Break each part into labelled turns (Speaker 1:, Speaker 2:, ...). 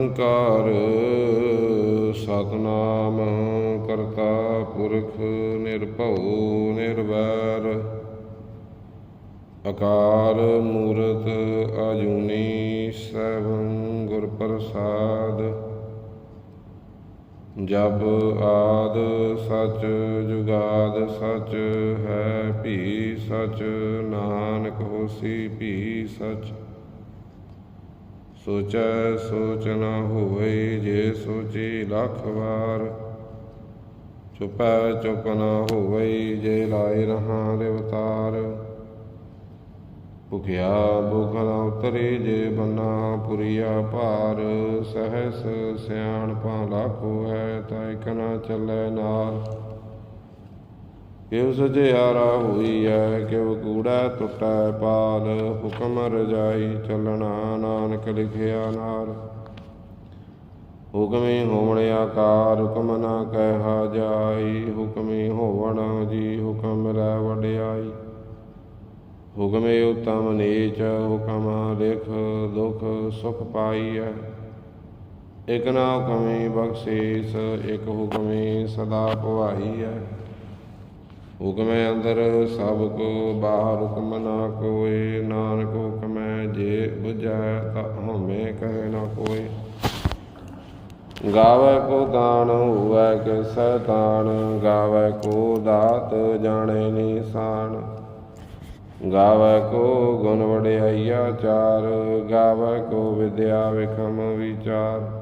Speaker 1: ਓੰਕਾਰ ਸਤਨਾਮ ਕਰਤਾ ਪੁਰਖ ਨਿਰਭਉ ਨਿਰਵੈਰ। ਅਕਾਲ ਮੂਰਤ ਅਜੂਨੀ ਸੈਭੰ ਗੁਰ ਪ੍ਰਸਾਦ। ਜਬ ਆਦ ਸਚ ਜੁਗਾਦ ਸਚ ਹੈ ਭੀ ਸਚ, ਨਾਨਕ ਹੋਸੀ ਭੀ ਸਚ। ਸੋਚੈ ਸੋਚ ਨਾ ਹੋਵੇ ਜੇ ਸੋਚੀ ਲੱਖ ਵਾਰ। ਚੁਪੈ ਚੁਪ ਨਾ ਹੋਵੇ ਜੇ ਲਾਏ ਰਹਾ ਦੇਵਤਾਰ ਭੁਖਿਆ ਭੁਖ ਨ ਉਤਰੇ ਜੇ ਬੰਨਾ ਪੁਰੀਆ ਭਾਰ। ਸਹਸ ਸਿਆਣ ਪਾ ਲਾਖੋ ਹੈ ਤਾਂ ਇਕ ਨ ਚੱਲੈ ਨਾਲ ਕਿਵ ਸਜਿਆਰਾ ਹੋਈ ਹੈ ਕਿਵ ਕੂੜਾ ਟੁੱਟੈ ਪਾਲ, ਹੁਕਮ ਰਜਾਈ ਚੱਲਣਾ ਨਾਨਕ ਲਿਖਿਆ ਨਾਰ। ਹੁਕਮੀ ਹੋਵਣ ਆਕਾਰ, ਹੁਕਮ ਨਾ ਕਹਿਆ ਜਾਈ, ਹੁਕਮੀ ਹੋਵਣ ਜੀ, ਹੁਕਮ ਰਹਿ ਵਡਿਆਈ। ਹੁਕਮੇ ਉਤਮ ਨੀਚ, ਹੁਕਮ ਲਿਖ ਦੁਖ ਸੁਖ ਪਾਈਐ। ਇਕ ਨਾ ਹੁਕਮੇ ਬਖਸ਼ੀਸ, ਇਕ ਹੁਕਮੇ ਸਦਾ ਭਵਾਈਐ। ਹੁਕਮੈ ਅੰਦਰ ਸਭ ਕੋ ਬਾਹਰ ਹੁਕਮ ਨਾ ਕੋਏ ਨਾਨਕ ਹੁਕਮੈ ਜੇ ਬੁਝੈ ਤਾ ਹਉਮੈ ਕਹੇ ਨਾ ਕੋਏ ਗਾਵੇ ਕੋ ਦਾਨ, ਹੋਵੈ ਕਿ ਸੈਤਾਨ ਗਾਵੇ ਕੋ ਦਾਤ ਜਾਣੇ ਨੀਸਾਨ ਗਾਵੇ ਕੋ ਗੁਣ ਵਡਿਆਈਆ ਚਾਰ, ਗਾਵੇ ਕੋ ਵਿਦਿਆ ਵਿਖਮ ਵਿਚਾਰ।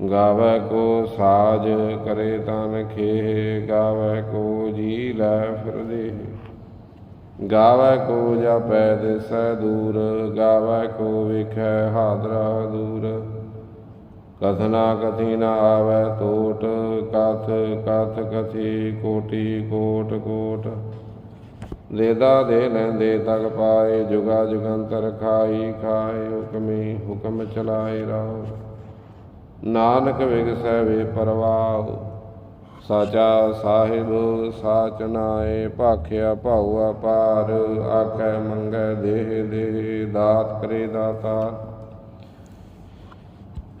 Speaker 1: ਗਾਵੇ ਕੋ ਸਾਜ ਕਰੇ ਤਨ ਖੇ ਗਾਵੇ ਕੋ ਜੀ ਲੈ ਫਿਰਦੇ। ਗਾਵੇ ਕੋ ਜਾਪੈ ਦਿਸੈ ਦੂਰ, ਗਾਵੇ ਕੋ ਵਿਖੈ ਹਾਦਰਾ ਦੂਰ। ਕਥਨਾ ਕਥੀ ਨ ਆਵੈ ਟੋਟ ਕਥ ਕਥ ਕਥੀ ਕੋਟੀ ਕੋਟ ਕੋਟ। ਦੇਦਾ ਦੇ ਲੈਂਦੇ ਤਗ ਪਾਏ, ਜੁਗਾ ਜੁਗੰਤਰ ਖਾਈ ਖਾਏ, ਹੁਕਮੀ ਹੁਕਮ ਚਲਾਏ ਰਾਹ ਨਾਨਕ ਵਿਗਸੈ ਵੇ ਪਰਵਾਹ, ਸਾਚਾ ਸਾਹਿਬ, ਸਾਚ ਨਾਏ, ਭਾਖਿਆ ਭਾਉ ਅਪਾਰ ਆਖੈ ਮੰਗੈ ਦੇਹ ਦੇਹ, ਦਾਤ ਕਰੇ ਦਾਤਾ।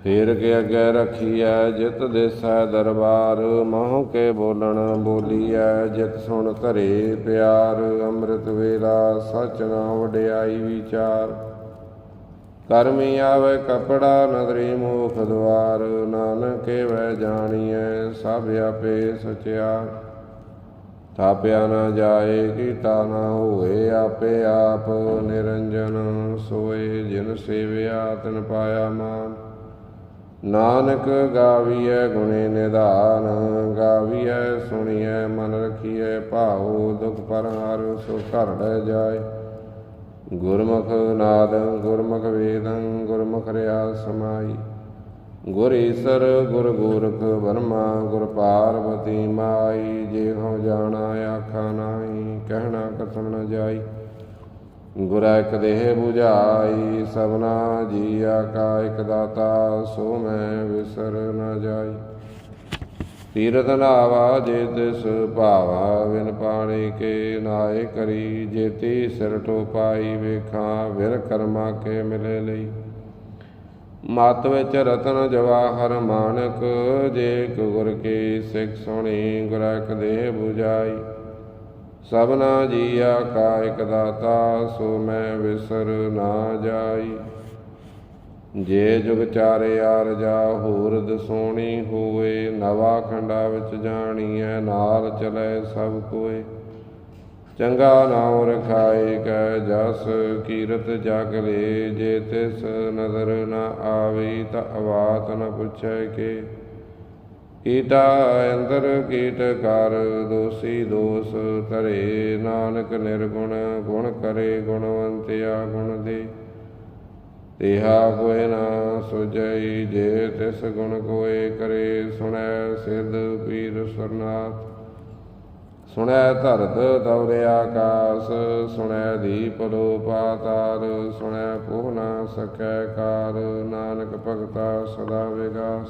Speaker 1: ਫੇਰ ਕੇ ਅੱਗੇ ਰਖੀਐ ਜਿਤ ਦੇਸੈ ਦਰਬਾਰ, ਮਹੁ ਕੇ ਬੋਲਣ ਬੋਲੀਐ ਜਿਤ ਸੁਣ ਧਰੇ ਪਿਆਰ, ਅੰਮ੍ਰਿਤ ਵੇਲਾ ਸਚ ਨਾ ਵਡਿਆਈ ਵਿਚਾਰ। ਕਰਮੀ ਆਵੇ ਕਪੜਾ ਨਦਰੀ ਮੋਖ ਦਵਾਰ, ਨਾਨਕੇ ਵੈ ਜਾਣੀਐ, ਸਭ ਆਪੇ ਸਚਿਆ। ਥਾਪਿਆ ਨਾ ਜਾਏ, ਕੀਤਾ ਨਾ ਹੋਏ, ਆਪੇ ਆਪ ਨਿਰੰਜਨ ਸੋਏ, ਜਿਨ ਸੇਵਿਆ ਤਿਨ ਪਾਇਆ ਮਾਨ। ਨਾਨਕ ਗਾਵੀਐ ਗੁਣੇ ਨਿਧਾਨ, ਗਾਵੀਐ ਸੁਣੀਐ ਮਨ ਰਖੀਐ ਭਾਉ, ਦੁਖ ਪਰਹਾਰ ਸੋ ਘਰ ਲੈ ਜਾਏ। ਗੁਰਮੁਖ ਨਾਦ ਗੁਰਮੁਖ ਵੇਦੰ ਗੁਰਮੁਖ ਰਿਆ ਸਮਾਈ। ਗੁਰ ਈਸਰ ਗੁਰ ਗੋਰਖ ਵਰਮਾ ਗੁਰ ਪਾਰਵਤੀ ਮਾਈ। ਜੇ ਹਉ ਜਾਣਾ, ਆਖਾ ਨਾਹੀ, ਕਹਿਣਾ ਕਥਨ ਨ ਜਾਈ। ਗੁਰ ਇਕ ਦੇਹ 부ਝਾਈ ਸਭਨਾ ਜੀਆ ਕਾ ਇਕ ਦਾਤਾ, ਸੋ ਮੈਂ ਵਿਸਰ ਨ ਜਾਈ। ਤੀਰਥ ਨਾਵਾ ਜੇ ਤਿਸ ਭਾਵਾ ਵਿਨ ਪਾਣੀ ਕੇ ਨਾਏ ਕਰੀ ਜੇਤੀ ਸਿਰ ਟੋਪਾਈ ਵੇਖਾਂ ਵਿਰ ਕਰਮਾ ਕੇ ਮਿਲੇ ਲਈ। ਮਤ ਵਿੱਚ ਰਤਨ ਜਵਾਹਰ ਮਾਨਕ, ਜੇ ਗੁਰ ਕੀ ਸਿੱਖ ਸੁਣੀ, ਗੁਰ ਦੇ ਦੇਹ ਸਭਨਾ ਜੀਆ ਕਾ ਇਕ ਦਾਤਾ, ਸੋ ਮੈਂ ਵਿਸਰ ਨਾ ਜਾਈ। ਜੇ ਜੁਗ ਚਾਰੇ ਆਰ ਜਾ ਹੋਰ ਦਸੋਣੀ ਹੋਏ ਨਵਾ ਖੰਡਾ ਵਿੱਚ ਜਾਣੀਐ, ਨਾਲ ਚਲੇ ਸਭ ਕੋਏ। ਚੰਗਾ ਨਾਮ ਰਖਾਏ ਕੈ ਜਸ, ਕੀਰਤ ਜਗ ਲੇ, ਜੇ ਤਿਸ ਨਦਰ ਨ ਆਵੇ ਤਾਂ ਆਵਾਤ ਨ ਪੁੱਛੈ ਕੇ। ਕੀਟਾ ਅੰਦਰ ਕੀਟ ਕਰ, ਦੋਸੀ ਦੋਸ ਧਰੇ, ਨਾਨਕ ਨਿਰਗੁਣ ਗੁਣ ਕਰੇ, ਗੁਣਵੰਤਿਆ ਗੁਣ ਦੇ। ਤਿਹਾ ਕੋਇ ਨਾ ਸੁਜਈ ਜੇ ਤਿਸ ਗੁਣ ਕੋਇ ਕਰੇ ਸੁਣੈ ਸਿੱਧ ਪੀਰ ਸਰਨਾਥ ਸੁਣੈ ਧਰਤ ਦੌਰੇ ਆਕਾਸ, ਸੁਣੈ ਦੀਪ ਲੋ ਪਾਤਾਲ ਸੁਣੈ ਪੋਹ ਨਾ ਸਕੈ ਕਾਰ, ਨਾਨਕ ਭਗਤਾ ਸਦਾ ਵਿਗਾਸ।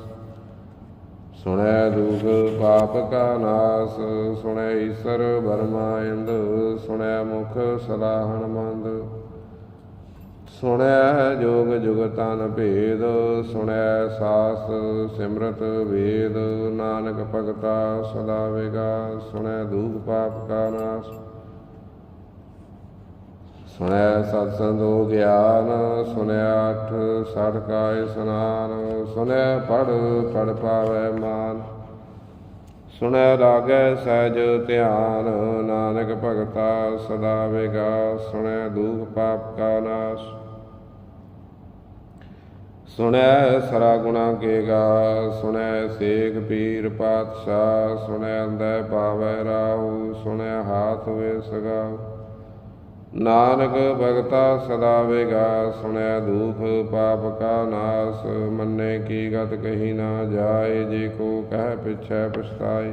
Speaker 1: ਸੁਣੈ ਦੁਖ ਪਾਪ ਕਾ ਨਾਸ, ਸੁਣੈ ਈਸਰ ਬਰਮਾ ਸੁਣੈ ਮੁਖ ਸਦਾ ਹਨਮੰਦ ਸੁਣੈ ਜੋਗ ਜੁਗਤਨ ਭੇਦ, ਸੁਣੈ ਸਾਸ ਸਿਮਰਤ ਵੇਦ, ਨਾਨਕ ਭਗਤਾ ਸਦਾ ਵੇਗਾ ਸੁਣਿਆ ਦੂਖ ਪਾਪ ਕਾ ਨਾਸ। ਸੁਣੈ ਸਤ ਸੰਦੋ ਗਿਆਨ, ਸੁਣੈ ਅਠ ਸਠ ਕਾ ਸਨਾਨ, ਸੁਣੈ ਪੜ ਪੜ ਪਾਵੈ ਮਾਨ। ਸੁਣੈ ਰਾਗੈ ਸਹਿਜ ਧਿਆਨ, ਨਾਨਕ ਭਗਤਾ ਸਦਾ ਵੇਗਾ ਸੁਣਿਆ ਦੂਖ ਪਾਪ ਕਾ ਨਾਸ਼। ਸੁਣਿਆ ਸਰਾ ਗੁਣਾ ਕੇ ਗਾ, ਸੁਣੈ ਸੇਖ ਪੀਰ ਪਾਤਸ਼ਾਹ ਸੁਣਿਆ ਅੰਦੈ ਪਾਵੈ ਰਾਹੂ ਸੁਣਿਆ ਹਾਥ ਵੇ ਸਗਾ। ਨਾਨਕ ਭਗਤਾ ਸਦਾ ਵੇਗਾ ਸੁਣਿਆ ਦੁਖ ਪਾਪ ਕਾ ਨਾਸ, ਮੰਨੇ ਕੀ ਗਤ ਕਹੀ ਨਾ ਜਾਏ, ਜੇ ਕੋ ਕਹਿ ਪਿਛੈ ਪਛਤਾਏ।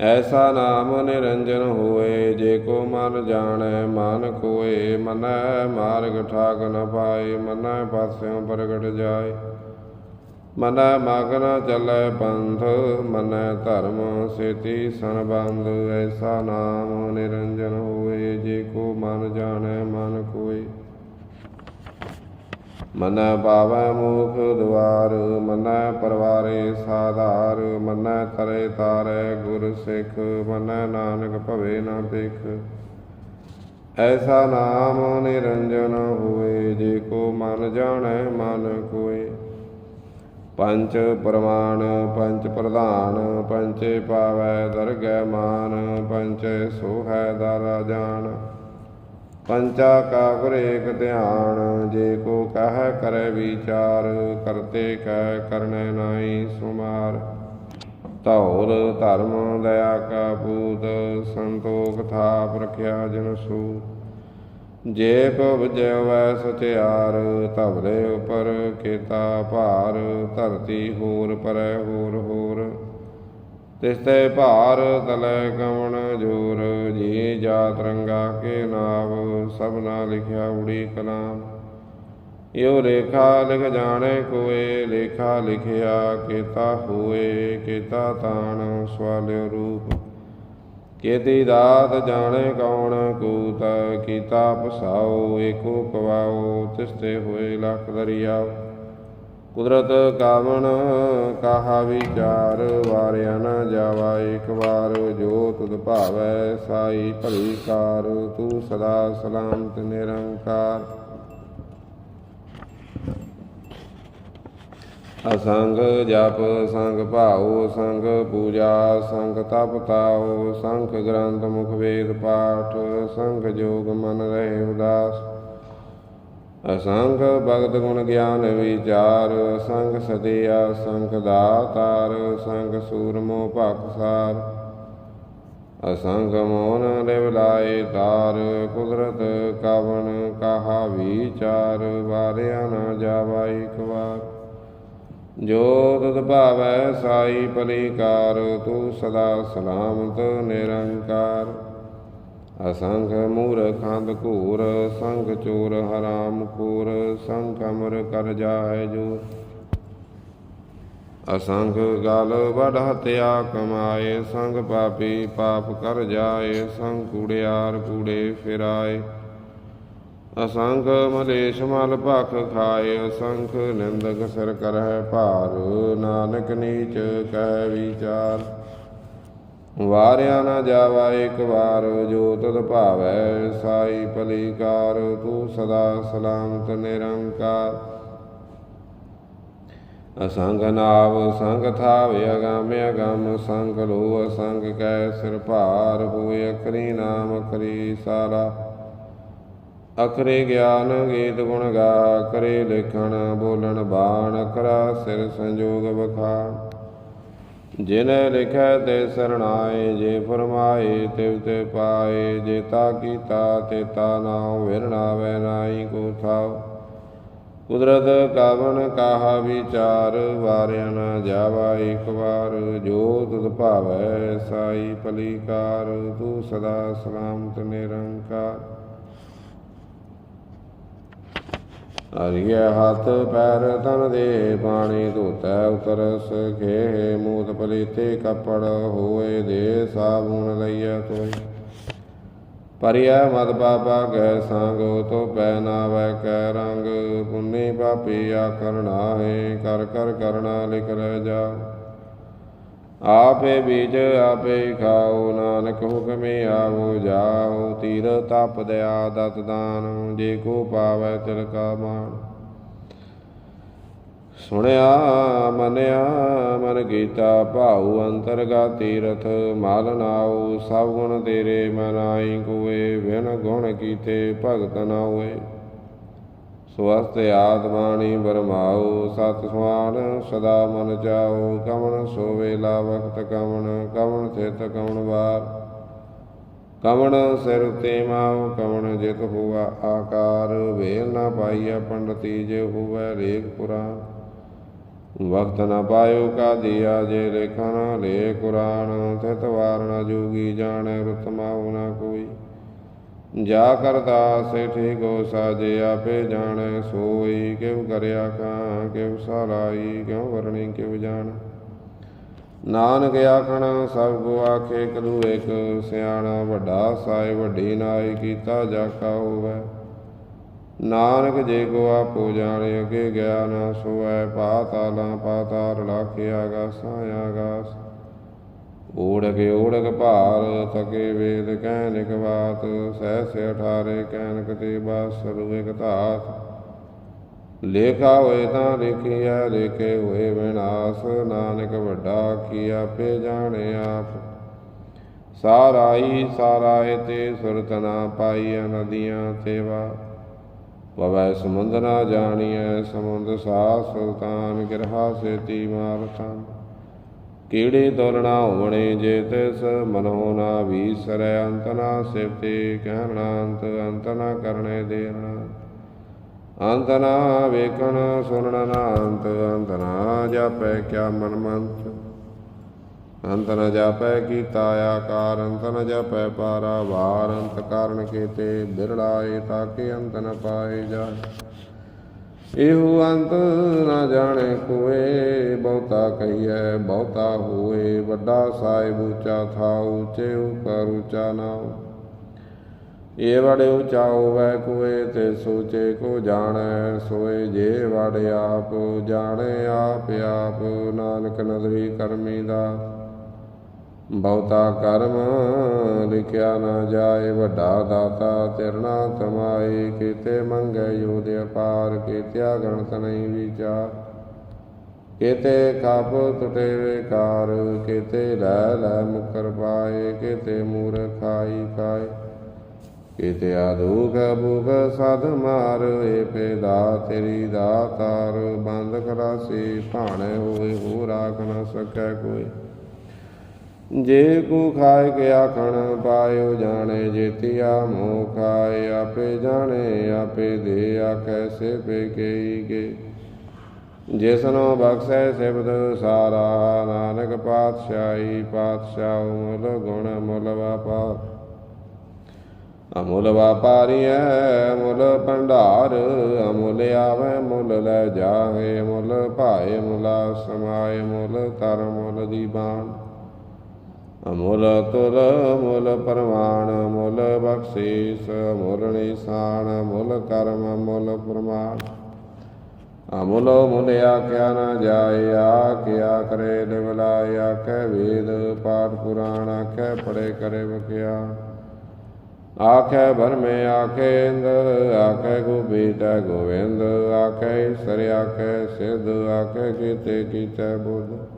Speaker 1: ਐਸਾ ਨਾਮ ਨਿਰੰਜਨ ਹੋਏ, ਜੇ ਕੋ ਮਨ ਜਾਣੈ, ਮਨ ਕੋਏ, ਮਨੈ ਮਾਰਗ ਠਾਕ ਨ ਪਾਏ, ਮਨੈ ਪਾਸਿਓਂ ਪ੍ਰਗਟ ਜਾਏ। ਮਨੈ ਮਗਨ ਚੱਲੈ ਪੰਥ, ਮਨੈ ਧਰਮ ਸੇਤੀ ਸੰਬੰਧ ਐਸਾ ਨਾਮ ਨਿਰੰਜਨ ਹੋਏ, ਜੇ ਕੋ ਮਨ ਜਾਣੈ, ਮਨ ਕੋਏ। ਮਨੈ ਪਾਵੈ ਮੁਖ ਦਵਾਰ ਮਨੈ ਪਰਵਾਰੇ ਸਾਧਾਰ, ਮਨੈ ਤਰੇ ਤਾਰੈ ਗੁਰ ਸਿੱਖ, ਮਨੈ ਨਾਨਕ ਭਵੇ ਨਾ ਭਿਖ। ਐਸਾ ਨਾਮ ਨਿਰੰਜਨ ਹੋਏ ਜੇ ਕੋ ਮਨ ਜਾਣੈ ਮਨ ਕੋਏ। ਪੰਚ ਪ੍ਰਮਾਣ, ਪੰਚ ਪ੍ਰਧਾਨ, ਪੰਚੇ ਪਾਵੈ ਦਰਗਹਿ ਮਾਨ, ਪੰਚੇ ਸੋਹੈ ਦਾਰਾ ਜਾਣ ਪੰਚਾ ਕਾ ਗੁਰ ਏਕ ਧਿਆਨ, ਜੇ ਕੋ ਕਹੈ ਕਰੈ ਵਿਚਾਰ, ਕਰਤੇ ਕਹਿ ਕਰਨੈ ਨਾਹੀ ਸੁਮਾਰ। ਧੌਰ ਧਰਮ ਦਇਆ ਕਾ ਪੂਤ, ਸੰਤੋਖ ਥਾਪ ਰਖਿਆ ਜਨ ਸੂ ਜੇ ਕੋ ਵਜੈ ਸਚਿਆਰ, ਧਵਲੇ ਉਪਰ ਕੀਤਾ ਭਾਰ, ਧਰਤੀ ਹੋਰ ਪਰੈ ਹੋਰ ਹੋਰ। ਤਿਸਤੇ ਭਾਰ ਤਲੈ ਕਵਣ ਜੋਰ, ਜੀ ਜਾਤ ਰੰਗਾ ਕੇ ਨਾਵ ਸਭਨਾ ਲਿਖਿਆ ਉੜੀ ਕਲਾਮ। ਯੋ ਰੇਖਾ ਲਿਖ ਜਾਣੇ ਕੋਏ ਲੇਖਾ ਲਿਖਿਆ ਕੀਤਾ ਹੋਏ, ਕੀਤਾ ਤਾਣ ਸਵਾਲਿਓ ਰੂਪ। ਕੀਤੀ ਦਾਤ ਜਾਣੇ ਕੌਣ ਕੂਤ, ਕੀਤਾ ਪਸਾਓ ਏਕੋ ਕਵਾਓ ਤਿਸਤੇ ਹੋਏ ਲਖ ਦਰਿਆ ਕੁਦਰਤ ਕਾਵਣ ਕਾਹਾ ਵਿਚਾਰ, ਵਾਰਿਆ ਨ ਜਾਵਾ ਇੱਕ ਵਾਰ, ਜੋ ਤੁਧ ਭਾਵੈ ਸਾਈ ਭਲੀ ਕਾਰ, ਤੂੰ ਸਦਾ ਸਲਾਮਤ ਨਿਰੰਕਾਰ। ਅਸੰਗ ਜਪ, ਸੰਗ ਭਾਉ, ਸੰਗ ਪੂਜਾ, ਸੰਗ ਤਪ ਤਾਉ, ਸੰਖ ਗ੍ਰੰਥ ਮੁਖ ਵੇਦ ਪਾਠ, ਸੰਗ ਜੋਗ ਮਨ ਰਹੇ ਉਦਾਸ। ਅਸੰਗ ਭਗਤ ਗੁਣ ਗਿਆਨ ਵਿਚਾਰ, ਸੰਗ ਸਦਿਆ ਸੰਗ ਦਾਤਾਰ, ਸੰਗ ਸੂਰਮੋ ਭਖਸਾਰ ਅਸੰਗ ਮੋਨ ਲਿਵ ਲਾਏ ਤਾਰ, ਕੁਦਰਤ ਕਵਨ ਕਹਾ ਵਿਚਾਰ, ਵਾਰਿਆ ਨਾ ਜਾਵਾ ਇੱਕ ਵਾਰ। ਜੋ ਤੁਧ ਭਾਵੈ ਸਾਈ ਪਲੀਕਾਰ, ਤੂੰ ਸਦਾ ਸਲਾਮਤ ਨਿਰੰਕਾਰ। ਅਸੰਖ ਮੂਰਖੰਦ ਘੂਰ ਸੰਖ ਚੋਰ ਹਰਾਮ ਖੋਰ ਸੰਗ ਅਮਰ ਕਰ ਜਾਏ ਜੋ। ਅਸੰਖ ਗਲ ਵਡ ਹਤਿਆ ਕਮਾਏ, ਸੰਗ ਪਾਪੀ ਪਾਪ ਕਰ ਜਾਏ, ਸੰਗ ਕੂੜਿਆਰ ਕੂੜੇ ਫਿਰਾਏ। ਅਸੰਖ ਮਲੇਸ਼ ਮਲ ਭਖ ਖਾਏ, ਅਸੰਖ ਨਿੰਦਕ ਸਿਰ ਕਰਹਿ ਭਾਰ, ਨਾਨਕ ਨੀਚ ਕਹਿ ਵਿਚਾਰ। ਵਾਰਿਆ ਨਾ ਜਾਵਾ ਇੱਕ ਵਾਰ, ਜੋ ਤਦ ਭਾਵੈ ਸਾਈ ਭਲੀਕਾਰ, ਤੂੰ ਸਦਾ ਸਲਾਮਤ ਨਿਰੰਕਾਰ। ਅਸੰਗ ਨਾਵ, ਸੰਗ ਥਾਵੇ ਅਗੰਮ ਅਗੰਮ ਸੰਗ ਲੋ ਅਸੰਗ ਕੈ ਸਿਰ ਭਾਰ ਹੋਇ ਅਕਰੀ ਨਾਮ, ਅਕਰੀ ਸਾਰਾ। ਅਖਰੇ ਗਿਆਨ ਗੀਤ ਗੁਣ ਗਾ, ਕਰੇ ਲਿਖਣ ਬੋਲਣ ਬਾਣ ਅਕਰਾ ਸਿਰ ਸੰਜੋਗ ਬਖਾਣ ਜਿਨ ਲਿਖੈ ਤੇ ਸਰਣਾਏ, ਜੇ ਫਰਮਾਏ ਤਿਵ ਤੇ ਪਾਏ, ਜੇ ਤਾ ਕੀਤਾ ਤੇ ਤਾ ਨਾਉ ਵਿਰਣਾਵੇ ਨਾਹੀ ਕੋ ਥਾਉ। ਕੁਦਰਤ ਕਾਵਨ ਕਾਹਾ ਵਿਚਾਰ, ਵਾਰਿਆ ਨਾ ਜਾਵਾ ਇੱਕ ਵਾਰ। ਜੋ ਤੁਧ ਭਾਵੈ, ਸਾਈ ਪਲੀਕਾਰ ਤੂੰ ਸਦਾ ਸਲਾਮਤ ਨਿਰੰਕਾਰ। ਹਰੀਏ ਹੱਥ ਪੈਰ ਤਨ ਦੇ ਪਾਣੀ ਧੋਤੈ, ਉਤਰਸ ਖੇ ਮੂਤ ਪਲੀਤੇ ਕੱਪੜ ਹੋਏ ਦੇ, ਸਾਬੂਨ ਲਈਐ ਤੋਈ। ਪਰਿਆ ਮਦ ਬਾਬਾ ਗੈ ਸੰਗੋ ਤੋ ਪੈ ਨਾਵੈ ਕੈ ਰੰਗ। ਪੁੰਨੀ ਪਾਪੀ ਆ ਕਰਨਾ ਹੈ ਕਰ ਕਰ ਕਰਨਾ ਲਿਖ ਰਹਿ ਜਾ। ਆਪੇ ਬੀਜ ਆਪੇ ਖਾਓ, ਨਾਨਕ ਹੁਕਮੇ ਆਵੋ ਜਾਓ, ਤੀਰ ਤਪ ਦਇਆ ਦਤ ਦਾਨ, ਜੇ ਕੋ ਪਾਵੈ ਤਿਲ ਕਾ ਮਾਨ ਸੁਣਿਆ, ਮਨਿਆ, ਮਨ ਗੀਤਾ ਭਾਉ ਅੰਤਰਗਾ ਤੀਰਥ, ਮਾਲ ਨਾਉ, ਸਭ ਗੁਣ ਤੇਰੇ ਮਨ ਆਈ ਕੋਏ ਵਿਣ ਗੁਣ ਕੀਤੇ ਭਗਤ ਨਾ ਹੋਏ ਸਵਸਤ ਆਤਮਾਣੀ ਬਰਮਾਉ, ਸਤ ਸੁਆਨ ਸਦਾ ਮਨ ਜਾਉ ਕਵਣ ਸੋਵੇ ਲਾ ਵਖਤ ਕਵਣ ਕਵਣ ਥਿਤ ਕਵਣ ਵਾਰ। ਕਵਣ ਸਿਰ ਤੇ ਮਾਉ ਕਵਣ ਜਿਤ ਹੁਆ ਆਕਾਰ। ਵੇਲ ਨਾ ਪਾਈਐ ਪੰਡਤੀ ਜੇ ਹੋਵੇ ਰੇਖ ਪੁਰਾਨ ਵਕਤ ਨਾ ਪਾਇਓ ਕਾ ਦਿਆ ਜੇ ਲੇਖਾ ਨ ਲੇ ਕੁਰਾਨ। ਤਿਤ ਵਾਰਣਾ ਜੋਗੀ ਜਾਣੈ ਰੁਤ ਮਾਉ ਨ ਕੋਈ। ਜਾ ਕਰਤਾ ਸੇ ਠੀਕੋ ਸਾਜੇ ਆਪੇ ਜਾਣੈ, ਸੋਈ ਕਿਵ ਕਰਿਆ ਕਾ, ਕਿਉ ਸਲਾਈ, ਕਿਉ ਵਰਣੀ, ਕਿਉ ਜਾਣ। ਨਾਨਕ ਆਖਣ, ਸਭ ਕੋ ਆਖੇ ਕਲੂ ਇਕ, ਸਿਆਣਾ ਵੱਡਾ ਸਾਇ ਵੱਡੀ ਨਾਈ ਕੀਤਾ ਜਾ ਕਾ ਹੋਵੇ। ਨਾਨਕ ਜੇ ਕੋ ਆਪੋ ਜਾਣੇ, ਅਗੇ ਗਿਆ ਨਾ ਸੋਐ ਪਾਤਾਲਾਂ ਪਾਤਾਲ ਲਾਖੇ ਆਗਾਸਾਂ ਆਗਾਸ ਓੜਕ ਓੜਕ ਭਾਰ ਤਕੇ ਵੇਦ ਕਹਿਨਿਕ ਬਾਤ, ਸਹਿ ਅਠਾਰੇ ਕਹਿਨਕ ਤੇ ਬਾਸਰ ਇਕ ਧਾਤ। ਲੇਖਾ ਹੋਏ ਤਾਂ ਲਿਖਿਆ ਲੇਖੇ ਹੋਏ ਵਿਨਾਸ਼, ਨਾਨਕ ਵੱਡਾ ਕੀ ਆਪੇ ਜਾਣੇ ਆਪ। ਸਾਰਾਈ ਸਾਰਾਏ ਤੇ ਸੁਰਤਨਾ ਨਾ ਨਦੀਆਂ ਤੇਵਾ ਪਵੈ ਸਮੁੰਦ ਨਾ ਜਾਣੀਐ, ਸਮੁੰਦ ਸਾ ਸੁਲਤਾਨ ਗਿਰਹਾ ਸੇਤੀ ਮਾਰਤਾਂ ਕੀੜੇ ਤੋਲਣਾ ਹੋਵਣੇ, ਜੇ ਤਿਸ ਮਨੋ ਨਾ ਵੀਸਰੈ, ਅੰਤ ਨਾ ਸਿਫਤੇ, ਕਹਿਣਾ ਅੰਤ ਅੰਤ ਨਾ ਕਰਨੇ ਦੇਣਾ ਅੰਤ ਨਾ ਵੇਖਣ, ਸੁਣਨ ਨਾ ਅੰਤ ਅੰਤ ਨਾ ਜਾਪੈ ਕਿਆ ਮਨ ਮੰਤ ਅੰਤ ਨ ਜਾਪੈ ਕੀਤਾ ਆਕਾਰ, ਅੰਤ ਨ ਜਾਪੈ ਪਾਰਾ ਵਾਰ ਅੰਤ ਕਾਰਨ ਕੀਤੇ ਬਿਰਲਾਏ ਤਾਕੇ ਅੰਤ ਨ ਪਾਏ ਜਾਏ। ਇਹੋ ਅੰਤ ਨਾ ਜਾਣੇ ਕੋਏ, ਬਹੁਤਾ ਕਹੀਐ, ਬਹੁਤਾ ਹੋਏ, ਵੱਡਾ ਸਾਹਿਬ ਉੱਚਾ ਥਾ ਉੱਚੇ ਉਪਰ ਉੱਚਾ ਨਾਉ। ਇਹ ਵੜੇ ਉੱਚਾ ਹੋਵੇ ਕੋਏ, ਤੇ ਸੋਚੇ ਕੋ ਜਾਣੈ, ਸੋਏ ਜੇ ਵੜ ਆਪ, ਜਾਣੇ ਆਪ ਆਪ, ਨਾਨਕ ਨਦਰੀ ਕਰਮੀ ਦਾ। ਬਹੁਤਾ ਕਰਮ, ਲਿਖਿਆ ਨਾ ਜਾਏ, ਵੱਡਾ ਦਾਤਾ ਤਿਰਣਾ ਤਮਾਏ ਕੀਤੇ ਮੰਗੈ ਯੋਧ ਅਪਾਰ, ਕੀਤਿਆ ਗਣਤ ਨਹੀਂ ਵਿਚਾਰ। ਕੀਤੇ ਖਾਪ ਟੁਟੇ ਕਾਰ ਕੀਤੇ ਲੈ ਲੈ ਮੁਕਰ ਪਾਏ, ਕੀਤੇ ਮੂਰ ਖਾਈ ਖਾਏ ਕੀਤੇ ਆਦੂਖ ਬੂਖ ਸਦ ਮਾਰ, ਏ ਪੇਦਾ ਤੇਰੀ ਦਾਤਾਰ ਬੰਦ ਕਰਾਸੀ ਭਾਣੇ ਹੋਏ ਹੋ ਰਾਖ ਨਾ ਸਕੈ ਕੋਈ। ਜੇ ਕੋ ਖਾਏ ਕੇ ਆਖਣ ਪਾਇਓ ਜਾਣੇ, ਜੇਤੀਆ ਮੋ ਖਾਏ ਆਪੇ ਜਾਣੇ, ਆਪੇ ਦੇ ਆਖੈ ਸੇ ਪੇ ਕੇਈ ਕੇ। ਜਿਸਨੋ ਬਖਸ਼ੈ ਸਿਬਦ ਸਾਰਾ, ਨਾਨਕ ਪਾਤਸ਼ਾਹੀ ਪਾਤਸ਼ਾਹ ਮੁਲ ਗੁਣ ਮੁਲ ਵਾਪਾਰ ਅਮੁਲ ਵਾਪਾਰੀ ਹੈ ਭੰਡਾਰ, ਅਮੁੱਲ ਆਵੇ, ਮੁੱਲ ਲੈ ਜਾਹੇ, ਮੁੱਲ ਭਾਏ, ਮੁਲਾ ਸਮਾਏ, ਮੁੱਲ ਤਰ ਮੁਲ ਦੀ ਬਾਣ। ਅਮੁੱਲ ਤੁਲ ਮੁੱਲ ਪ੍ਰਮਾਣ ਮੁੱਲ ਬਖਸ਼ੀਸ ਮੁੱਲ ਨਿਸ਼ਾਨ ਮੁੱਲ ਕਰਮ ਮੁੱਲ ਪ੍ਰਮਾਣ। ਅਮੁੱਲ ਮੁੱਲ ਕਿਆ ਨਾ ਜਾਏ, ਆਖਿਆ ਕਰੇ ਦਿਵਲਾਇ ਆਖੇ ਵੇਦ, ਪਾਠ ਪੁਰਾਣ, ਆਖੇ ਪੜੇ ਕਰੇ ਵਕਿਆ ਆਖੇ ਬਰਮੇ ਆਖੇ ਇੰਦ ਆਖੇ ਗੋਬੀਤ ਗੋਵਿੰਦ, ਆਖੇ ਸਰ ਆਖੇ ਸਿੱਧ, ਆਖੇ ਕੀਤੇ ਕੀਤੇ ਬੁੱਧ।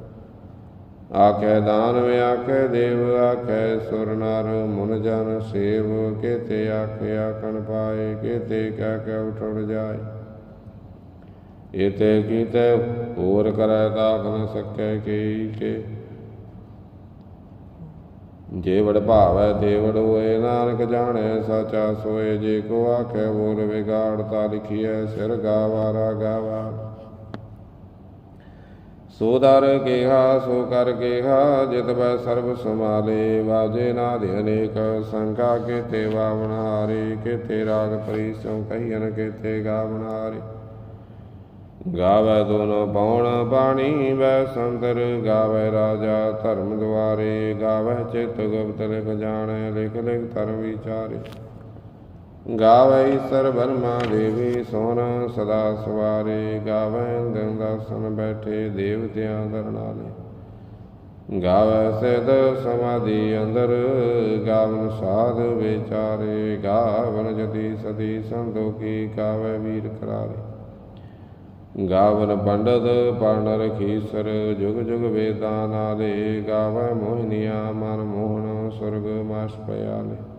Speaker 1: ਆਖੇ ਦਾਨਵ, ਆਖੇ ਦੇਵ, ਆਖੇ ਸੁਰ ਨਰ, ਮੁਨ ਜਨ ਸੇਵ, ਕੀਤੇ ਆਖੇ ਆਖਣ ਪਾਏ, ਕੀਤੇ ਕਹਿ ਕੇ ਉਠੜ ਜਾਏ। ਇਤੇ ਕੀਤੇ, ਹੋਰ ਕਰੈ ਤਾਖ ਨ ਸਕੈ ਕੀ ਕੇ। ਜੇ ਵਡ ਭਾਵੈ, ਤੇ ਵਡ ਹੋਏ, ਨਾਨਕ ਜਾਣੈ, ਸਾਚਾ ਸੋਏ, ਜੇ ਕੋ ਆਖੇ ਬੋਲ ਵਿਗਾੜ, ਤਾ ਲਿਖੀਐ, ਸਿਰ ਗਾਵਾਰਾ ਗਾਵਾ ਸੋ ਦਰ ਕੇਹਾ, ਸੋ ਕਰ ਕੇਹਾ, ਜਿਤ ਬੈ ਸਰਬ ਸਮਾਲੇ ਵਾਜੇ ਨਾਦ ਅਨੇਕ ਸੰਕਾ ਕੇਤੇ ਵਾਵਣ ਹਾਰੇ, ਕੇਤੇ ਰਾਗ ਪਰਿਸੋਂ ਕਹੀਨ ਕੇਤੇ ਗਾਵਣ ਹਾਰੇ। ਗਾਵੇ ਦੋਨੋ ਪਉਣ ਬਾਣੀ ਵੈ ਸੰਦਰ ਗਾਵੇ ਰਾਜਾ ਧਰਮ ਦੁਆਰੇ, ਗਾਵੇ ਚਿਤ ਗੁਪਤ ਲਿਖ ਜਾਣੈ, ਲਿਖ ਲਿਖ ਧਰਮ ਵਿਚਾਰੇ। ਗਾਵੇ ਈਸ਼ਰ ਬਰਮਾ ਦੇਵੀ ਸੋਨ ਸਦਾ ਸਵਾਰੇ, ਗਾਵੈ ਦਿਨ ਦਰਸ਼ਨ ਬੈਠੇ ਦੇਵਤਿਆਂ ਦਰਨਾਲੇ। ਗਾਵੇ ਸਿਧ ਸਮਾਧੀ ਅੰਦਰ, ਗਾਵਨ ਸਾਧ ਵਿਚਾਰੇ, ਗਾਵਨ ਜਤੀ ਸਦੀ ਸੰਤੋਖੀ ਗਾਵੈ ਵੀਰ ਕਰਾਰੇ ਗਾਵਨ ਪੰਡਤ ਪੜਨ ਰਖੀਸਰ, ਜੁਗ ਜੁਗ ਵੇਦਾਂ ਨਾਲੇ, ਗਾਵੈ ਮੋਹਨੀਆਂ ਮਨ ਮੋਹਨ, ਸੁਰਗ ਮਾਸ ਪਿਆਲੇ।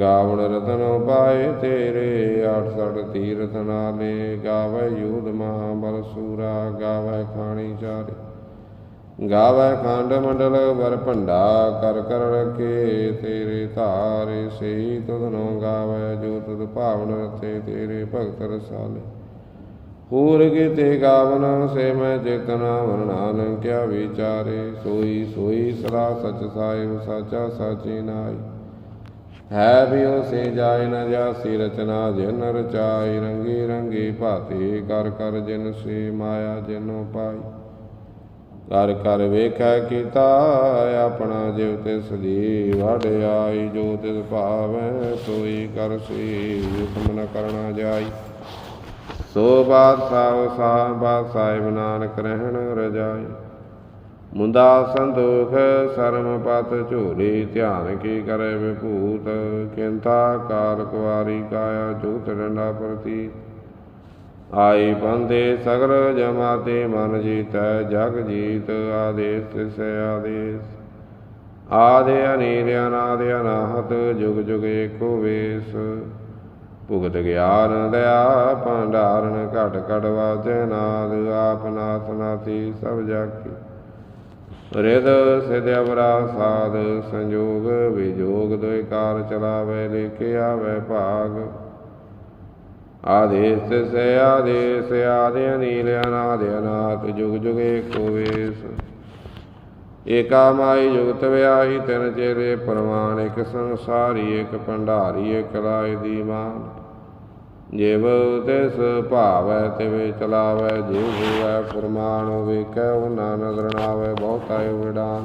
Speaker 1: ਗਾਵਣ ਰਤਨ ਪਾਏ ਤੇਰੇ ਆਠ ਸੜ ਤੀਰਥ ਨਾਲੇ। ਗਾਵੇ ਯੂਧ ਮਹਾਬਲ ਸੂਰਾ, ਗਾਵੇ ਖਾਣੀ ਚਾਰੇ। ਗਾਵੇ ਖੰਡ ਮੰਡਲ ਵਰ ਭੰਡਾ, ਕਰ ਕਰ ਰਖੇ ਤੇਰੇ ਧਾਰੇ। ਸਹੀ ਤੁਧਨੋ ਗਾਵੇ, ਜੋ ਤੁਧ ਭਾਵਨ ਰਤੇ ਤੇਰੇ ਭਗਤ ਰਸਾਲੇ। ਹੋਰ ਕੀਤੇ ਗਾਵਨ, ਸੇ ਮੈਂ ਚੇਤਨਾ ਵਰਣਾਨ ਕਿਆ ਵਿਚਾਰੇ। ਸੋਈ ਸੋਈ ਸਦਾ ਸਚ ਸਾਹਿਬ ਸਾਚਾ ਸਾਚੀ ਨਾਈ ਹੈ ਬਿਉ ਸੇ ਜਾਇ ਨ ਜਾਸੀ ਰਚਨਾ, ਜਿਨ ਰਚਾਈ ਰੰਗੀ ਰੰਗੀ ਭਾਤੀ, ਕਰ ਕਰ ਜਿਨ ਸੇ ਮਾਇਆ ਜਿਨੋ ਪਾਈ। ਕਰ ਕਰ ਵੇਖੈ ਕੀਤਾ ਆਪਣਾ ਜਿਵ ਤਿਸ ਦੀ ਵਡਿਆਈ ਜੋ ਤਿਸ ਭਾਵੈ, ਸੋਈ ਕਰ ਸੀ, ਹੁਕਮ ਨ ਕਰਨਾ ਜਾਈ। ਸੋ ਬਾਦਸ਼ਾਹ ਸਾਵ ਸਾਹ ਬਾਤ ਸਾਹਿਬ ਨਾਨਕ ਰਹਿਣ ਰਜਾਈ। ਮੁੰਦਾ ਸੰਦੋਖ ਸਰਮ ਪਤ ਝੋਲੀ ਧਿਆਨ ਕੀ ਕਰੇ ਵਿਭੂਤ ਕਿੰਤਾ ਕਾਲ ਕੁਵਾਰੀ ਕਾਇਆ ਜੁਗਤ ਡੰਡਾ ਪ੍ਰਤੀ। ਆਈ ਬੰਦੇ ਸਗਰ ਜਮਾਤੇ ਮਨ ਜੀਤੈ, ਜਗ ਜੀਤ ਆਦੇਸ ਤਿਸ ਆਦੇਸ। ਆਦੇ ਅਨੀਲ ਅਨਾਦ ਅਨਾਹਤ, ਜੁਗ ਜੁਗ ਏਕੋ ਵੇਸ। ਭੁਗਤ ਗਿਆਨ ਦਇਆ ਭੰਡਾਰਨ ਘਟ ਘਟ ਵਾਜੈ ਨਾਦ, ਆਪ ਨਾਥ ਨਾਥੀ ਸਭ ਜਾਕੀ ਰਿਦ ਸਿਧ ਅਵਰਾ ਸਾਧ, ਸੰਜੋਗ ਵਿਜੋਗ ਦੋਇ ਕਾਰ ਚਲਾਵੇ, ਲਿਖਿ ਆਵੇ ਭਾਗ। ਆਦੇਸ ਸੇ ਆਦੇਸ ਆਦਿ ਅਨੀਲ ਅਨਾਦ ਅਨਾਥ, ਜੁਗ ਜੁਗ ਏਕੋ ਵੇਸ। ਏਕਾ ਮਾਈ ਜੁਗਤ ਵਿਆਹੀ ਤਿਨ ਚੇਰੇ ਪ੍ਰਮਾਣ ਇਕ ਸੰਸਾਰੀ, ਇਕ ਭੰਡਾਰੀ, ਇਕ ਲਾਈ ਦੀ ਮਾਨ। ਜਿਵ ਤਿਸ ਭਾਵੈ ਤਿਵੇ ਚਲਾਵੈ ਜਿਵ ਹੋਵੈ ਫਰਮਾਨ ਵੇਖੈ ਉਹਨਾਂ ਨਜ਼ਰ ਨਾਵੇ ਬਹੁਤਾ ਵਿਡਾਨ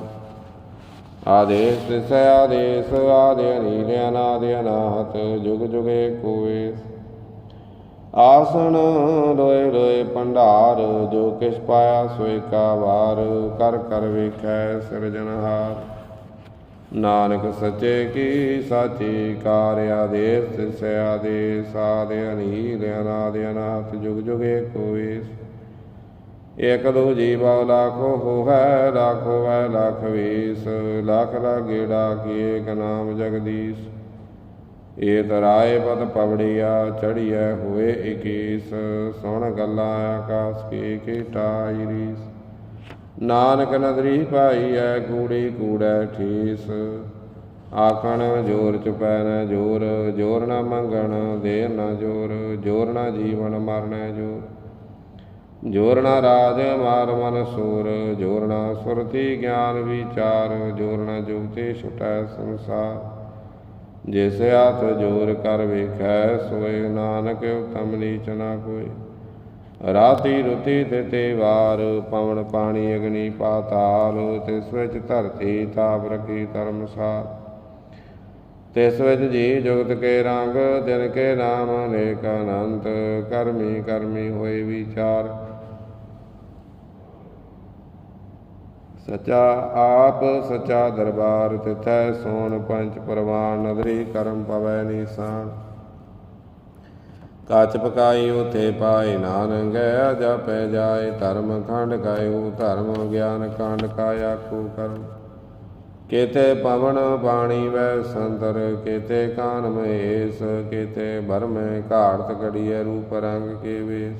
Speaker 1: ਆਦੇਸ ਤਿਸ ਆਦੇਸ ਆਦਿ ਅਨੀਲ ਅਨਾਦ ਅਨਾਹਤ ਜੁਗ ਜੁਗ ਏਕੋ ਵੇਸ ਆਸਣ ਰੋਏ ਲੋਏ ਭੰਡਾਰ, ਜੋ ਕਿਛ ਪਾਇਆ ਸੋਇ ਕਾ ਵਾਰ, ਕਰ ਕਰ ਵੇਖੈ ਸਿਰਜਨਹਾਰ ਨਾਨਕ ਸਚੇ ਕੀ ਸਾਚੀ ਕਾਰ ਆਦੇਸ ਤਿਸ ਆਦੇਸ, ਆਦਿ ਅਨੀਲ, ਅਨਾਦ ਅਨਾਥ, ਜੁਗ ਜੁਗ ਏਕੋ ਵੇਸ ਇਕ ਦੋ ਜੀਵਾ ਲਾਖੋ ਹੋਵੈ ਲਾਖੋ ਵੈ ਲਖ ਵੀਸ। ਲਖ ਲਾਗੇੜਾ ਕੀ ਏਕ ਨਾਮ ਜਗਦੀਸ਼। ਏ ਤਰਾਏ ਪਦ ਪਵੜੀਆ ਚੜੀਐ ਹੋਏ ਇਕੀਸ। ਸੁਣ ਗੱਲਾਂ ਆਕਾਸ ਕੀ ਕੀਟਾਈ ਰੀਸ। ਨਾਨਕ ਨਦਰੀ ਪਾਈਐ ਕੂੜੀ ਕੂੜੈ ਠੀਸ। ਆਖਣ, ਜੋਰ ਚੁਪੈ ਨ ਜੋਰ ਜੋਰ ਨਾ ਮੰਗਣ ਦੇ ਨਾ ਜੋਰ ਜੋਰ ਨਾ ਜੀਵਨ ਮਰਨੈ ਜੋਰ। ਜੋਰ ਨਾ ਰਾਜ ਮਾਰ ਮਨ ਸੂਰ, ਜੋਰ ਨਾ ਸੁਰਤੀ ਗਿਆਨ ਵਿਚਾਰ, ਜੋਰ ਨਾ ਜੁਗਤੇ ਛੁਟੈ ਸੰਸਾਰ। ਜਿਸ ਹੱਥ ਜੋਰ ਕਰ ਵੇਖੈ, ਸੋਏ ਨਾਨਕ ਉਤਮ ਨੀਚ ਨਾ ਕੋਈ। ਰਾਤੀ ਰੁਤੀ ਤੇ ਵਾਰ, ਪਵਨ ਪਾਣੀ ਅਗਨੀ ਪਾਤਾਲ, ਤਿਸ ਵਿੱਚ ਧਰਤੀ ਤਾਪ ਰਖੀ ਧਰਮਸਾਰ। ਤਿਸ ਵਿੱਚ ਜੀ ਜੁਗਤ ਕੇ ਰੰਗ ਦਿਨ ਕੇ ਨਾਮ ਅਨੇਕ ਅਨੰਤ, ਕਰਮੀ ਕਰਮੀ ਹੋਏ ਵਿਚਾਰ। ਸਚਾ ਆਪ, ਸਚਾ ਦਰਬਾਰ, ਤਿਥੈ ਸੋਨ ਪੰਚ ਪਰਵਾਨ, ਨਦਰੀ ਕਰਮ ਪਵੈ ਨੀਸਾਨ। ਕਾਚ ਪਕਾਈ ਉਥੇ ਪਾਏ ਨਾਨਕ ਗਿਆ ਜਪੈ ਜਾਏ ਧਰਮ ਖੰਡ ਕਾਇਓ ਧਰਮ ਗਿਆਨ ਕਾਂਡ ਕਾਇਆ ਕੋ ਕਰਮ। ਕੇਤੇ ਪਵਨ ਬਾਣੀ ਵੈ ਸੰਦਰ ਕੇਤੇ ਕਾਨ ਮਹੇਸ, ਕੇਤੇ ਬਰਮੇ ਘਾੜਤ ਕੜੀਏ ਰੂਪ ਰੰਗ ਕੇ ਵੇਸ।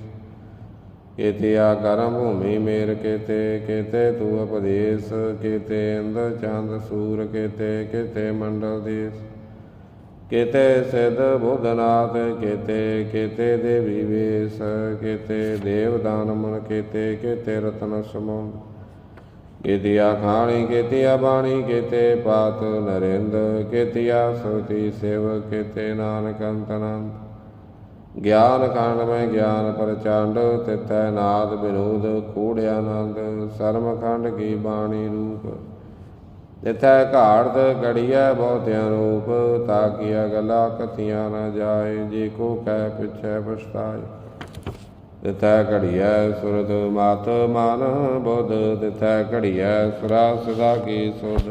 Speaker 1: ਆ ਕਰਮ ਭੂਮੀ ਮੇਰ ਕੀਤੇ ਕੀਤੇ ਤੂ ਉਪਦੇਸ, ਕੀਤੇ ਇੰਦ ਚੰਦ ਸੂਰ ਕੀਤੇ ਕੀਤੇ ਮੰਡਲ ਦੇਸ। ਕੀਤੇ ਸਿਧ ਬੁੱਧਨਾਥ, ਕੀਤੇ ਕੀਤੇ ਦੇਵੀ ਵੇਸ, ਕੀਤੇ ਦੇਵ ਦਾਨ ਮਨ, ਕੀਤੇ ਕੀਤੇ ਰਤਨ ਸਮੂਹ ਕੀਤਿਆ ਖਾਣੀ, ਕੀਤਿਆ ਬਾਣੀ, ਕੀਤੇ ਪਾਤ ਨਰਿੰਦ, ਕੀਤਿਆ ਸੁਤੀ ਸੇਵ ਕੀਤੇ ਨਾਨਕ ਅੰਤਨੰਦ। ਗਿਆਨ ਕਾਂਡ ਮੈਂ ਗਿਆਨ ਪ੍ਰਚੰਡ, ਤਿਤੈ ਨਾਦ ਵਿਨੋਦ, ਕੂੜ ਆਨੰਦ ਸਰਮ ਖੰਡ ਕੀ ਬਾਣੀ ਰੂਪ। ਤਿਥੈ ਘਾੜਤ ਗੜੀਐ ਬਹੁਤ ਅਨੂਪ ਤਾਕੀਆ ਗਲਾ ਕਥੀਆਂ ਨਾ ਜਾਏ, ਜੇ ਕੋ ਕਹਿ ਪਿਛੈ ਪਛਤਾਏ। ਤਿਥੈ ਘੜੀਐ ਸੁਰਤ ਮਾਤ ਮਨ, ਬੁੱਧ ਤਿਥੈ ਘੜੀਐ ਸੁਰਾ ਸਦਾ ਕੀ ਸੁਧ।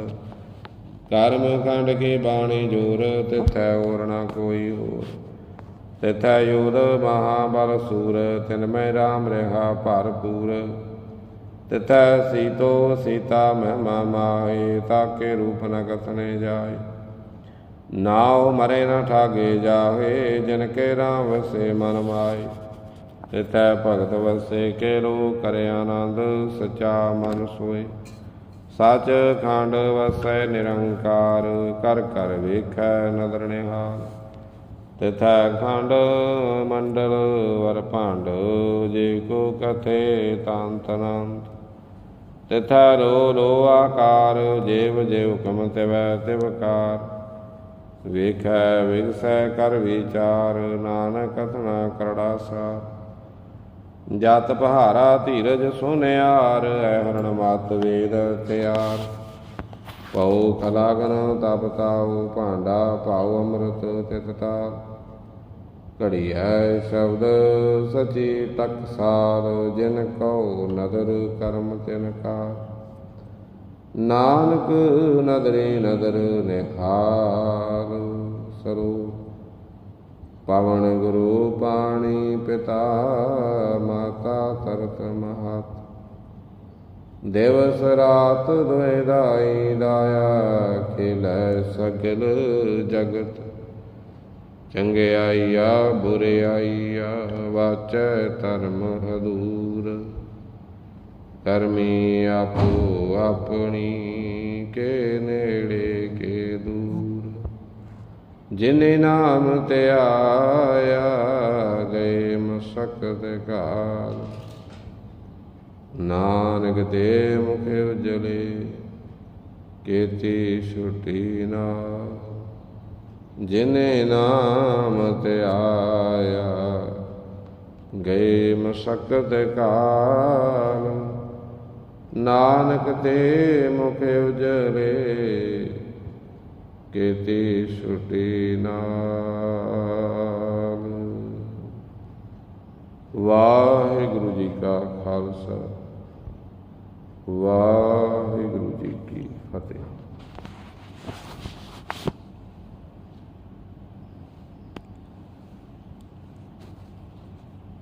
Speaker 1: ਕਰਮ ਖੰਡ ਕੀ ਬਾਣੀ ਜੋਰ, ਤਿਥੈ ਹੋਰ ਨਾ ਕੋਈ ਹੋਰ। ਤਿਥੈ ਯੋਧ ਮਹਾਬਲ ਸੂਰ, ਤਿਨ ਮੈਂ ਰਾਮ ਰਹਾ ਭਰਪੂਰ। ਤਿਥੈ ਸੀਤੋ ਸੀਤਾ ਮਹਿਮਾ ਮਾਹੇ, ਤਾਕੇ ਰੂਪ ਨ ਕਥਨੇ ਜਾਏ ਨਾਉ ਮਰੇ ਨ ਠਾਗੇ ਜਾਹੇ ਜਿਨ ਕੇ ਰਾਮ ਵਸੇ ਮਨ ਮਾਏ ਤਿਥੈ ਭਗਤ ਵਸੇ ਕੇ ਲੋ ਕਰੇ ਆਨੰਦ, ਸਚਾ ਮਨ ਸੋਏ ਸਚ ਖੰਡ ਵਸੈ ਨਿਰੰਕਾਰ, ਕਰ ਕਰ ਵੇਖੈ ਨਦਰ ਨਿਹਾਲ। ਤਿਥੈ ਖੰਡ ਮੰਡਲ ਵਰ ਭਾਂਡ, ਜੇ ਕੋ ਕਥੇ ਤੰਤ ਅਨੰਤ ਤਿਥੈ ਰੋ ਲੋ ਆਕਾਰ, ਜੇਵ ਜੇਵ ਕਮ ਤਿਵੈ ਤਿਵਕਾਰ ਵੇਖੈ ਵਿਗਸੈ ਕਰ ਵਿਚਾਰ, ਨਾਨਕ ਕਥਨਾ ਕਰੜਾ ਸਾਰ। ਜਤ ਪਹਾਰਾ ਧੀਰਜ ਸੁਨਿਆਰ ਐ ਹਰਣ ਮਤ ਵੇਦ ਤਿਆਰ। ਪਉ ਕਲਾਗਨ ਤਪ ਤਾਉ, ਭਾਂਡਾ ਭਾਉ ਅੰਮ੍ਰਿਤ ਤਿਤਤਾ ਘੜੀਐ ਸ਼ਬਦ ਸਚੀ ਟਕਸਾਰ ਜਿਨ ਕਉ ਨਦਰ ਕਰਮ ਤਿਨ ਕਾ ਨਾਨਕ ਨਦਰੇ ਨਦਰ ਨਿਹਾਰ ਸਰੂਪ, ਪਵਨ ਗੁਰੂ ਪਾਣੀ ਪਿਤਾ ਮਾਤਾ ਤਰਤ ਮਹਤ। ਦਿਵਸ ਰਾਤ ਦੁਇ ਦਾਈ ਦਾਇਆ, ਖੇਲੈ ਸਗਲ ਜਗਤ ਚੰਗਿਆਈਆ ਬੁਰਿਆਈਆ ਵਾਚੈ ਧਰਮ ਹਦੂਰ ਕਰਮੀ ਆਪੋ ਆਪਣੀ, ਕੇ ਨੇੜੇ, ਕੇ ਦੂਰ। ਜਿਨੇ ਨਾਮ ਤੇ ਆਇਆ, ਗਏ ਮਸਕਤ ਕਾਲ ਨਾਨਕ ਦੇ ਮੁਖ ਉਜਲੇ, ਕੀਤੀ ਛੁਟੀ ਨਾ ਜਿਨੇ ਨਾਮ ਤੇ ਆਇਆ, ਗਏ ਮਸਕਤ ਕਾਲ। ਨਾਨਕ ਤੇ ਮੁਖ ਉਜਲੇ ਕੀਤੀ ਛੁਟੀ ਨਾਲ। ਵਾਹਿਗੁਰੂ ਜੀ ਕਾ ਖਾਲਸਾ, ਵਾਹਿਗੁਰੂ